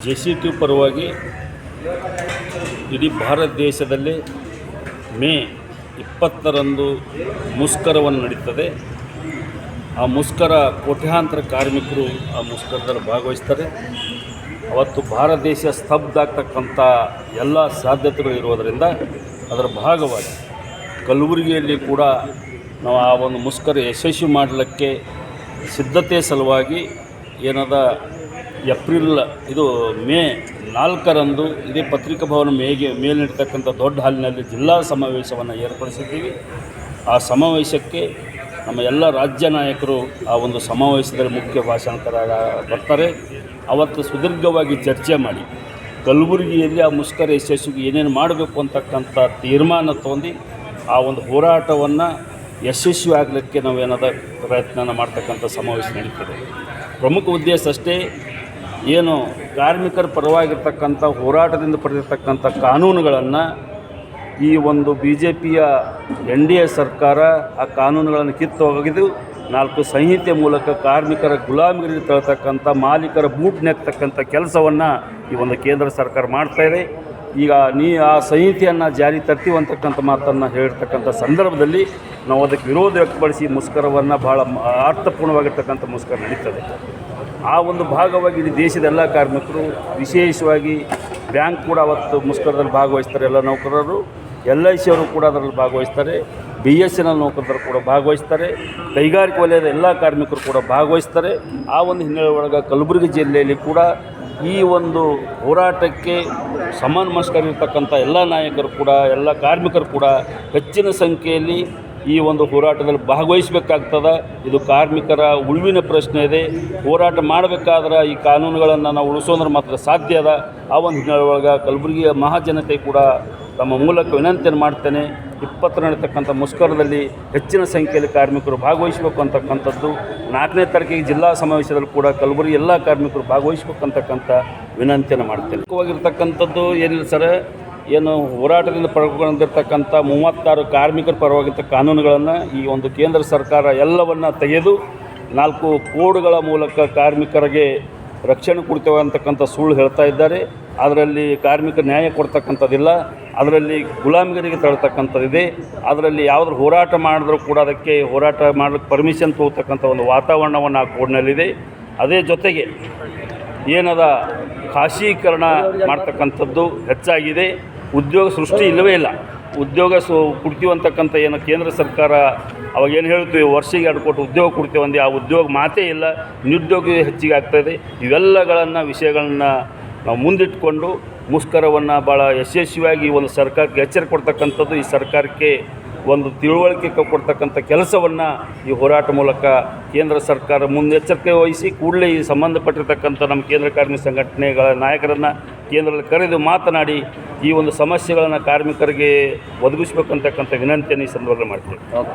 J ಪರವಾಗಿ ಇಡೀ ಭಾರತ ದೇಶದಲ್ಲಿ ಮೇ ಇಪ್ಪತ್ತರಂದು ಮುಷ್ಕರವನ್ನು ನಡೀತದೆ. ಆ ಮುಷ್ಕರ ಕೋಟ್ಯಾಂತರ ಕಾರ್ಮಿಕರು ಆ ಮುಷ್ಕರದಲ್ಲಿ ಭಾಗವಹಿಸ್ತಾರೆ. ಅವತ್ತು ಭಾರತ ದೇಶ ಸ್ತಬ್ಧ ಆಗ್ತಕ್ಕಂಥ ಎಲ್ಲ ಸಾಧ್ಯತೆಗಳು ಇರೋದರಿಂದ ಅದರ ಭಾಗವಾಗಿ ಕಲಬುರಗಿಯಲ್ಲಿ ಕೂಡ ನಾವು ಆ ಒಂದು ಮುಷ್ಕರ ಯಶಸ್ವಿ ಮಾಡಲಿಕ್ಕೆ ಸಿದ್ಧತೆ ಸಲುವಾಗಿ ಏನದ ಏಪ್ರಿಲ್, ಇದು ಮೇ ನಾಲ್ಕರಂದು ಇದೇ ಪತ್ರಿಕಾ ಭವನ ಮೇಗೆ ಮೇಲಿಡ್ತಕ್ಕಂಥ ದೊಡ್ಡ ಹಾಲಿನಲ್ಲಿ ಜಿಲ್ಲಾ ಸಮಾವೇಶವನ್ನು ಏರ್ಪಡಿಸಿದ್ದೀವಿ. ಆ ಸಮಾವೇಶಕ್ಕೆ ನಮ್ಮ ಎಲ್ಲ ರಾಜ್ಯ ನಾಯಕರು ಆ ಒಂದು ಸಮಾವೇಶದಲ್ಲಿ ಮುಖ್ಯ ಭಾಷಣಕಾರ ಬರ್ತಾರೆ. ಅವತ್ತು ಸುದೀರ್ಘವಾಗಿ ಚರ್ಚೆ ಮಾಡಿ, ಕಲಬುರಗಿಯಲ್ಲಿ ಆ ಮುಷ್ಕರ ಯಶಸ್ವಿಗೆ ಏನೇನು ಮಾಡಬೇಕು ಅಂತಕ್ಕಂಥ ತೀರ್ಮಾನ ತೊಗೊಂಡು ಆ ಒಂದು ಹೋರಾಟವನ್ನು ಯಶಸ್ವಿ ಆಗಲಿಕ್ಕೆ ನಾವೇನಾದ ಪ್ರಯತ್ನ ಮಾಡ್ತಕ್ಕಂಥ ಸಮಾವೇಶ ನಡೀತದೆ. ಪ್ರಮುಖ ಉದ್ದೇಶ ಅಷ್ಟೇ ಏನು ಕಾರ್ಮಿಕರ ಪರವಾಗಿರ್ತಕ್ಕಂಥ ಹೋರಾಟದಿಂದ ಪಡೆದಿರ್ತಕ್ಕಂಥ ಕಾನೂನುಗಳನ್ನು ಈ ಒಂದು ಬಿ ಜೆ ಪಿಯ ಎನ್ ಡಿ ಎ ಸರ್ಕಾರ ಆ ಕಾನೂನುಗಳನ್ನು ಕಿತ್ತು ಹೋಗಿದ್ದು, ನಾಲ್ಕು ಸಂಹಿತೆ ಮೂಲಕ ಕಾರ್ಮಿಕರ ಗುಲಾಮಗಿರಿ ತಳ್ತಕ್ಕಂಥ ಮಾಲೀಕರ ಬೂಟ್ ನೆಕ್ತಕ್ಕಂಥ ಕೆಲಸವನ್ನು ಈ ಒಂದು ಕೇಂದ್ರ ಸರ್ಕಾರ ಮಾಡ್ತಾ ಇದೆ. ಈಗ ನೀ ಆ ಸಂಹಿತೆಯನ್ನು ಜಾರಿ ತರ್ತೀವಿ ಅಂತಕ್ಕಂಥ ಮಾತನ್ನು ಹೇಳಿರ್ತಕ್ಕಂಥ ಸಂದರ್ಭದಲ್ಲಿ ನಾವು ಅದಕ್ಕೆ ವಿರೋಧ ವ್ಯಕ್ತಪಡಿಸಿ ಮುಷ್ಕರವನ್ನು ಭಾಳ ಅರ್ಥಪೂರ್ಣವಾಗಿರ್ತಕ್ಕಂಥ ಮುಷ್ಕರ ನಡೀತದೆ. ಆ ಒಂದು ಭಾಗವಾಗಿ ಇಡೀ ದೇಶದ ಎಲ್ಲ ಕಾರ್ಮಿಕರು, ವಿಶೇಷವಾಗಿ ಬ್ಯಾಂಕ್ ಕೂಡ ಅವತ್ತು ಮುಷ್ಕರದಲ್ಲಿ ಭಾಗವಹಿಸ್ತಾರೆ ಎಲ್ಲ ನೌಕರರು. ಎಲ್ ಐ ಸಿ ಅವರು ಕೂಡ ಅದರಲ್ಲಿ ಭಾಗವಹಿಸ್ತಾರೆ. ಬಿ ಎಸ್ ಎನ್ ಎಲ್ ನೌಕರರು ಕೂಡ ಭಾಗವಹಿಸ್ತಾರೆ. ಕೈಗಾರಿಕೆ ವಲಯದ ಎಲ್ಲ ಕಾರ್ಮಿಕರು ಕೂಡ ಭಾಗವಹಿಸ್ತಾರೆ. ಆ ಒಂದು ಹಿನ್ನೆಲೆ ಒಳಗೆ ಕಲಬುರಗಿ ಜಿಲ್ಲೆಯಲ್ಲಿ ಕೂಡ ಈ ಒಂದು ಹೋರಾಟಕ್ಕೆ ಸಮಾನ ಮನಸ್ಕರಿರ್ತಕ್ಕಂಥ ಎಲ್ಲ ನಾಯಕರು ಕೂಡ, ಎಲ್ಲ ಕಾರ್ಮಿಕರು ಕೂಡ ಹೆಚ್ಚಿನ ಸಂಖ್ಯೆಯಲ್ಲಿ ಈ ಒಂದು ಹೋರಾಟದಲ್ಲಿ ಭಾಗವಹಿಸಬೇಕಾಗ್ತದೆ? ಇದು ಕಾರ್ಮಿಕರ ಉಳಿವಿನ ಪ್ರಶ್ನೆ ಇದೆ. ಹೋರಾಟ ಮಾಡಬೇಕಾದ್ರೆ ಈ ಕಾನೂನುಗಳನ್ನು ನಾವು ಉಳಿಸೋದ್ರೆ ಮಾತ್ರ ಸಾಧ್ಯ ಅದ. ಆ ಒಂದು ಹಿನ್ನೆಲೆ ಒಳಗೆ ಕಲಬುರಗಿಯ ಮಹಾಜನತೆ ಕೂಡ ತಮ್ಮ ಮೂಲಕ ವಿನಂತಿಯನ್ನು ಮಾಡ್ತೇನೆ. ಇಪ್ಪತ್ತರ ನಡೀತಕ್ಕಂಥ ಮುಷ್ಕರದಲ್ಲಿ ಹೆಚ್ಚಿನ ಸಂಖ್ಯೆಯಲ್ಲಿ ಕಾರ್ಮಿಕರು ಭಾಗವಹಿಸಬೇಕು ಅಂತಕ್ಕಂಥದ್ದು. ನಾಲ್ಕನೇ ತಾರೀಕಿಗೆ ಜಿಲ್ಲಾ ಸಮಾವೇಶದಲ್ಲಿ ಕೂಡ ಕಲಬುರಗಿ ಎಲ್ಲ ಕಾರ್ಮಿಕರು ಭಾಗವಹಿಸಬೇಕು ಅಂತಕ್ಕಂಥ ವಿನಂತಿಯನ್ನು ಮಾಡ್ತೇನೆ. ಮುಖ್ಯವಾಗಿರ್ತಕ್ಕಂಥದ್ದು ಏನಿಲ್ಲ ಸರ್ ಏನು ಹೋರಾಟದಿಂದ ಪಡ್ಕೊಂಡಿರ್ತಕ್ಕಂಥ ಮೂವತ್ತಾರು ಕಾರ್ಮಿಕರ ಪರವಾಗಿದ್ದ ಕಾನೂನುಗಳನ್ನು ಈ ಒಂದು ಕೇಂದ್ರ ಸರ್ಕಾರ ಎಲ್ಲವನ್ನು ತೆಗೆದು ನಾಲ್ಕು ಕೋಡ್ಗಳ ಮೂಲಕ ಕಾರ್ಮಿಕರಿಗೆ ರಕ್ಷಣೆ ಕೊಡ್ತೇವೆ ಅಂತಕ್ಕಂಥ ಸುಳ್ಳು ಹೇಳ್ತಾ ಇದ್ದಾರೆ. ಅದರಲ್ಲಿ ಕಾರ್ಮಿಕ ನ್ಯಾಯ ಕೊಡ್ತಕ್ಕಂಥದ್ದಿಲ್ಲ. ಅದರಲ್ಲಿ ಗುಲಾಮಗಿರಿಗೆ ತಳ್ತಕ್ಕಂಥದ್ದಿದೆ ಅದರಲ್ಲಿ ಯಾವುದ್ರ ಹೋರಾಟ ಮಾಡಿದ್ರೂ ಕೂಡ ಅದಕ್ಕೆ ಹೋರಾಟ ಮಾಡಲಿಕ್ಕೆ ಪರ್ಮಿಷನ್ ತಗೋತಕ್ಕಂಥ ಒಂದು ವಾತಾವರಣವನ್ನು ಆ ಕೋಡ್ನಲ್ಲಿದೆ. ಅದೇ ಜೊತೆಗೆ ಏನದ ಖಾಸೀಕರಣ ಮಾಡ್ತಕ್ಕಂಥದ್ದು ಹೆಚ್ಚಾಗಿದೆ. ಉದ್ಯೋಗ ಸೃಷ್ಟಿ ಇಲ್ಲವೇ ಇಲ್ಲ. ಉದ್ಯೋಗ ಸು ಕೊಡ್ತೀವಿ ಅಂತಕ್ಕಂಥ ಏನು ಕೇಂದ್ರ ಸರ್ಕಾರ ಅವಾಗ ಏನು ಹೇಳ್ತೀವಿ, ವರ್ಷಿಗೆ ಎರಡು ಕೋಟಿ ಉದ್ಯೋಗ ಕೊಡ್ತೀವಿ ಅಂದು ಆ ಉದ್ಯೋಗ ಮಾತೇ ಇಲ್ಲ ನಿರುದ್ಯೋಗ ಹೆಚ್ಚಿಗೆ ಆಗ್ತಾಯಿದೆ ಇವೆಲ್ಲಗಳನ್ನು ವಿಷಯಗಳನ್ನ ನಾವು ಮುಂದಿಟ್ಕೊಂಡು ಮುಷ್ಕರವನ್ನು ಭಾಳ ಯಶಸ್ವಿಯಾಗಿ ಒಂದು ಸರ್ಕಾರಕ್ಕೆ ಎಚ್ಚರಿಕೆ ಕೊಡ್ತಕ್ಕಂಥದ್ದು, ಈ ಸರ್ಕಾರಕ್ಕೆ ಒಂದು ತಿಳುವಳಿಕೆ ಕೊಡ್ತಕ್ಕಂಥ ಕೆಲಸವನ್ನು ಈ ಹೋರಾಟ ಮೂಲಕ ಕೇಂದ್ರ ಸರ್ಕಾರ ಮುನ್ನೆಚ್ಚರಿಕೆ ವಹಿಸಿ, ಕೂಡಲೇ ಈ ಸಂಬಂಧಪಟ್ಟಿರ್ತಕ್ಕಂಥ ನಮ್ಮ ಕೇಂದ್ರ ಕಾರ್ಮಿಕ ಸಂಘಟನೆಗಳ ನಾಯಕರನ್ನು ಕೇಂದ್ರದಲ್ಲಿ ಕರೆದು ಮಾತನಾಡಿ ಈ ಒಂದು ಸಮಸ್ಯೆಗಳನ್ನು ಕಾರ್ಮಿಕರಿಗೆ ಒದಗಿಸ್ಬೇಕಂತಕ್ಕಂಥ ವಿನಂತಿಯನ್ನು ಈ ಸಂದರ್ಭದಲ್ಲಿ ಮಾಡ್ತೀವಿ.